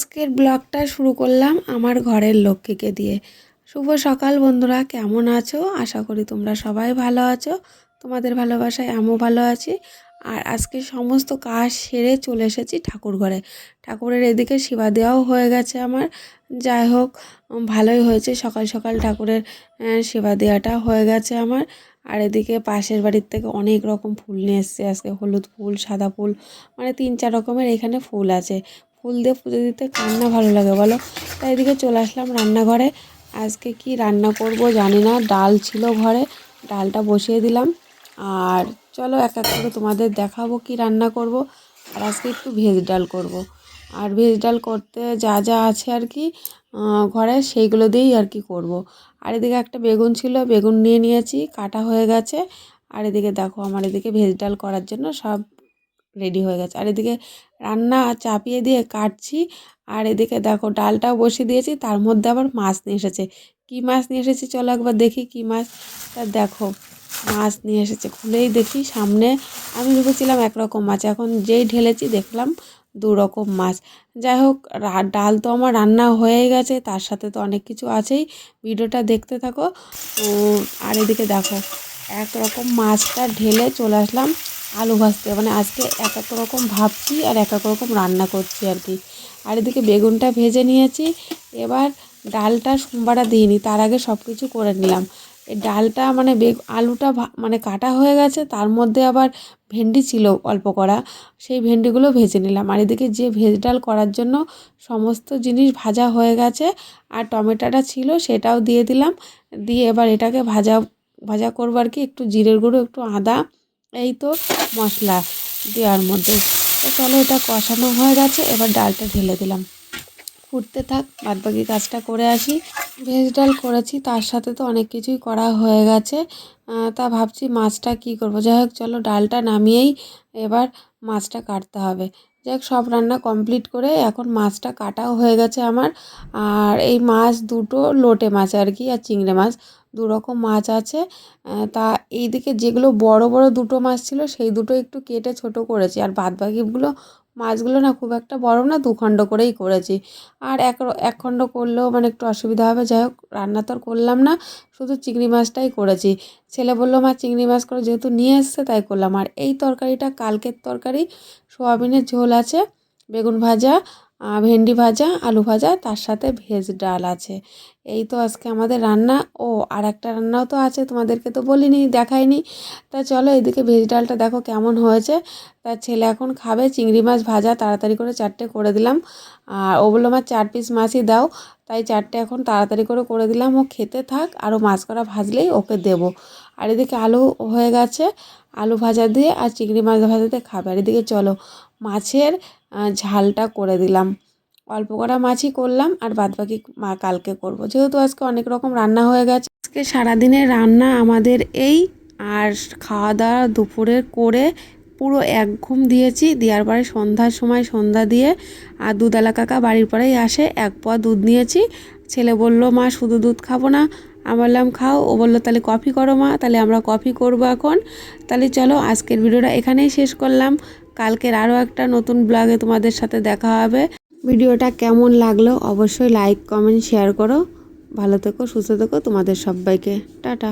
আজকের ব্লগটা শুরু করলাম আমার ঘরের লক্ষ্মীকে দিয়ে। শুভ সকাল বন্ধুরা, কেমন আছো? আশা করি তোমরা সবাই ভালো আছো। তোমাদের ভালোবাসায় আমিও ভালো আছি। আর আজকে সমস্ত কাজ সেরে চলে এসেছি ঠাকুর ঘরে। ঠাকুরের এদিকে সেবা দেওয়াও হয়ে গেছে আমার। যাই হোক, ভালোই হয়েছে। সকাল সকাল ঠাকুরের সেবা দেওয়াটা হয়ে গেছে আমার। আর এদিকে পাশের বাড়ির থেকে অনেক রকম ফুল নিয়ে এসছে। আজকে হলুদ ফুল, সাদা ফুল মানে তিন চার রকমের এখানে ফুল আছে। ফুল দিয়ে পুজো দিতে কার না ভালো লাগে, বলো? তাই এদিকে চলে আসলাম রান্নাঘরে। আজকে কি রান্না করব জানি না, ডাল ছিল ঘরে, ডালটা বসিয়ে দিলাম। আর চলো এক এক করে তোমাদের দেখাবো কি রান্না করব, আর আজকে একটু ভেজ ডাল করব। আর ভেজ ডাল করতে যা যা আছে আর কি ঘরে সেইগুলো দিয়েই আর কি করব। আর এদিকে একটা বেগুন ছিল, বেগুন নিয়ে নিয়েছি, কাটা হয়ে গেছে। আর এদিকে দেখো, আমার এদিকে ভেজ ডাল করার জন্য সব রেডি হয়ে গেছে। আর এদিকে রান্না চাপিয়ে দিয়ে কাটছি। আর এদিকে দেখো ডালটাও বসিয়ে দিয়েছি, তার মধ্যে আবার মাছ নিয়ে এসেছে। কী মাছ নিয়ে এসেছে চলো একবার দেখি কী মাছ তা দেখো। মাছ নিয়ে এসেছে, খুলেই দেখি সামনে আমি ভেবেছিলাম একরকম মাছ, এখন যেই ঢেলেছি দেখলাম দু রকম মাছ। যাই হোক ডাল তো আমার রান্না হয়ে গেছে, তার সাথে তো অনেক কিছু আছেই, ভিডিওটা দেখতে থাকো। আর এদিকে দেখো এক রকম মাছটা ঢেলে চলে আসলাম। আলু ভাজতে মানে আজকে এক এক রকম ভাবছি আর এক এক রকম রান্না করছি আর কি। আর এদিকে বেগুনটা ভেজে নিয়েছি। এবার ডালটা সোমবারা দিইনি, তার আগে সব কিছু করে নিলাম। এই ডালটা মানে বেগ, আলুটা মানে কাটা হয়ে গেছে, তার মধ্যে আবার ভেন্ডি ছিল অল্প করা, সেই ভেন্ডিগুলো ভেজে নিলাম। আর এদিকে যে ভেজ ডাল করার জন্য সমস্ত জিনিস ভাজা হয়ে গেছে, আর টমেটোটা ছিল সেটাও দিয়ে দিলাম। দিয়ে এবার এটাকে ভাজা ভাজা করব আর কি, একটু জিরের গুঁড়ো, একটু আদা এই তো মশলা দেওয়ার মধ্যে। তো চলো এটা কষানো হয়ে গেছে, এবার ডালটা ঢেলে দিলাম। ফুটতে থাক, বাদবাকি কাজটা করে আসি। ভেজ ডাল করেছি, তার সাথে তো অনেক কিছুই করা হয়ে গেছে। তা ভাবছি মাছটা কি করব? যাই হোক, চলো ডালটা নামিয়েই এবার মাছটা কাটতে হবে। যাই হোক, সব রান্না কমপ্লিট করে এখন মাছটা কাটাও হয়ে গেছে আমার। আর এই মাছ দুটো লোটে মাছ আর কি, আর চিংড়ি মাছ। দু রকম মাছ আছে। তা এইদিকে যেগুলো বড় বড় দুটো মাছ ছিল, সেই দুটো একটু কেটে ছোট করেছি। আর বাদ বাকিগুলো মাছগুলো না খুব একটা বড় না দু খণ্ড করেই করেছি। আর এক এক খণ্ড করলেও মানে একটু অসুবিধা হবে, যাই হোক, রান্না তো করলাম না, শুধু চিংড়ি মাছটাই করেছি। ছেলে বলল, মা, চিংড়ি মাছ করে যেহেতু নিয়ে এসছে, তাই করলাম। আর এই তরকারিটা কালকের তরকারি, সোয়াবিনের ঝোল আছে, বেগুন ভাজা ভেন্ডি ভাজা, আলু ভাজা, তার সাথে ভেজ ডাল আছে। এই তো আজকে আমাদের রান্না। ও, আর একটা রান্নাও তো আছে, তোমাদেরকে তো বলিনি, দেখাইনি। তা চলো এদিকে ভেজ ডালটা দেখো কেমন হয়েছে। তার ছেলে এখন খাবে, চিংড়ি মাছ ভাজা, তাড়াতাড়ি করে চারটে করে দিলাম। আর ও বলল আমার চার পিস মাছই দাও। তাই চারটে এখন তাড়াতাড়ি করে করে দিলাম। ও খেতে থাক আরও মাছ করা ভাজলেই ওকে দেবো। আর এদিকে আলু হয়ে গেছে, আলু ভাজা দিয়ে আর চিংড়ি মাছ ভাজা দিয়ে খাবে। আর এদিকে চলো মাছের ঝালটা করে দিলাম। অল্প করা মাছই করলাম আর বাদবাকি মা কালকে করব। যেহেতু আজকে অনেক রকম রান্না হয়ে গেছে, আজকে সারাদিনের রান্না আমাদের এই আর খাওয়া দাওয়া দুপুরের করে পুরো এক ঘুম দিয়েছি। দেওয়ার পরে সন্ধ্যার সময় সন্ধ্যা দিয়ে আর দুধওয়ালা কাকা বাড়ির পরেই আসে, এক পোয়া দুধ নিয়েছি। ছেলে বলল, মা, শুধু দুধ খাব না। আমি বললাম, খাও। ও বলল, তাহলে কফি করো মা, তাহলে আমরা কফি করব এখন। তাহলে চলো, আজকের ভিডিওটা এখানেই শেষ করলাম। কালকের আরও একটা নতুন ব্লগে তোমাদের সাথে দেখা হবে। ভিডিওটা কেমন লাগল অবশ্যই লাইক কমেন্ট শেয়ার করো। ভালো থেকো, সুস্থ থেকো তোমাদের সবাইকে। টাটা।